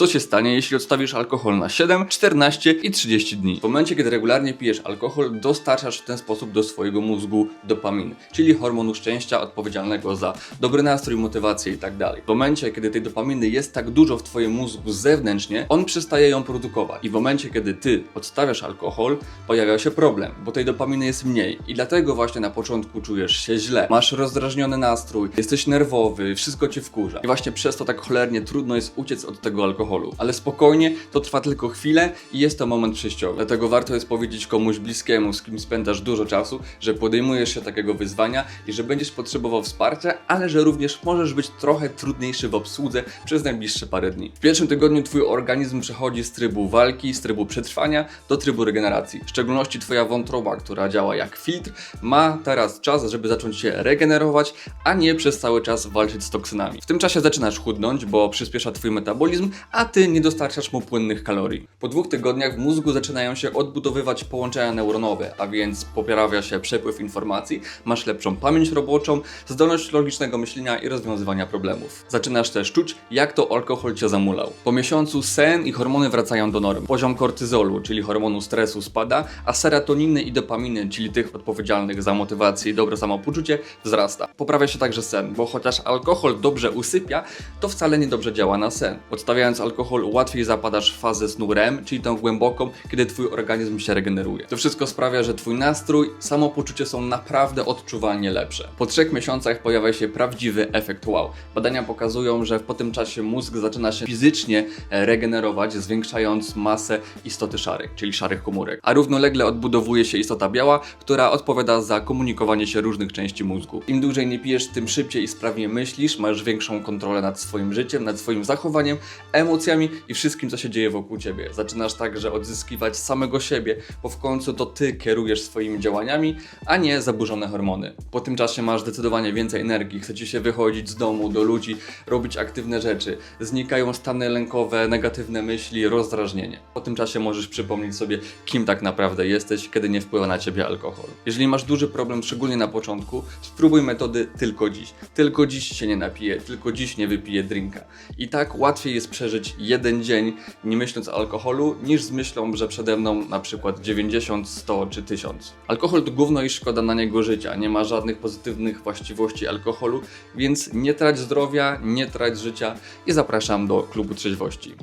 Co się stanie, jeśli odstawisz alkohol na 7, 14 i 30 dni? W momencie, kiedy regularnie pijesz alkohol, dostarczasz w ten sposób do swojego mózgu dopaminy, czyli hormonu szczęścia odpowiedzialnego za dobry nastrój, motywację i tak. W momencie, kiedy tej dopaminy jest tak dużo w twoim mózgu zewnętrznie, on przestaje ją produkować. I w momencie, kiedy ty odstawiasz alkohol, pojawia się problem, bo tej dopaminy jest mniej. I dlatego właśnie na początku czujesz się źle, masz rozdrażniony nastrój, jesteś nerwowy, wszystko cię wkurza. I właśnie przez to tak cholernie trudno jest uciec od tego alkoholu. Ale spokojnie, to trwa tylko chwilę i jest to moment przejściowy. Dlatego warto jest powiedzieć komuś bliskiemu, z kim spędzasz dużo czasu, że podejmujesz się takiego wyzwania i że będziesz potrzebował wsparcia, ale że również możesz być trochę trudniejszy w obsłudze przez najbliższe parę dni. W pierwszym tygodniu twój organizm przechodzi z trybu walki, z trybu przetrwania do trybu regeneracji. W szczególności twoja wątroba, która działa jak filtr, ma teraz czas, żeby zacząć się regenerować, a nie przez cały czas walczyć z toksynami. W tym czasie zaczynasz chudnąć, bo przyspiesza twój metabolizm, a ty nie dostarczasz mu płynnych kalorii. Po dwóch tygodniach w mózgu zaczynają się odbudowywać połączenia neuronowe, a więc poprawia się przepływ informacji, masz lepszą pamięć roboczą, zdolność logicznego myślenia i rozwiązywania problemów. Zaczynasz też czuć, jak to alkohol cię zamulał. Po miesiącu sen i hormony wracają do normy. Poziom kortyzolu, czyli hormonu stresu spada, a serotoniny i dopaminy, czyli tych odpowiedzialnych za motywację i dobre samopoczucie, wzrasta. Poprawia się także sen, bo chociaż alkohol dobrze usypia, to wcale nie dobrze działa na sen. Odstawiając alkohol, łatwiej zapadasz w fazę snu REM, czyli tą głęboką, kiedy twój organizm się regeneruje. To wszystko sprawia, że twój nastrój, samopoczucie są naprawdę odczuwalnie lepsze. Po trzech miesiącach pojawia się prawdziwy efekt wow. Badania pokazują, że po tym czasie mózg zaczyna się fizycznie e, regenerować, zwiększając masę istoty szarych, czyli szarych komórek. A równolegle odbudowuje się istota biała, która odpowiada za komunikowanie się różnych części mózgu. Im dłużej nie pijesz, tym szybciej i sprawniej myślisz, masz większą kontrolę nad swoim życiem, nad swoim zachowaniem, emocjami i wszystkim, co się dzieje wokół ciebie. Zaczynasz także odzyskiwać samego siebie, bo w końcu to ty kierujesz swoimi działaniami, a nie zaburzone hormony. Po tym czasie masz zdecydowanie więcej energii, chce ci się wychodzić z domu, do ludzi, robić aktywne rzeczy. Znikają stany lękowe, negatywne myśli, rozdrażnienie. Po tym czasie możesz przypomnieć sobie, kim tak naprawdę jesteś, kiedy nie wpływa na ciebie alkohol. Jeżeli masz duży problem, szczególnie na początku, spróbuj metody tylko dziś. Tylko dziś się nie napiję, tylko dziś nie wypiję drinka. I tak łatwiej jest przeżyć jeden dzień, nie myśląc o alkoholu, niż z myślą, że przede mną na przykład 90, 100 czy 1000. Alkohol to gówno i szkoda na niego życia. Nie ma żadnych pozytywnych właściwości alkoholu, więc nie trać zdrowia, nie trać życia i zapraszam do klubu trzeźwości.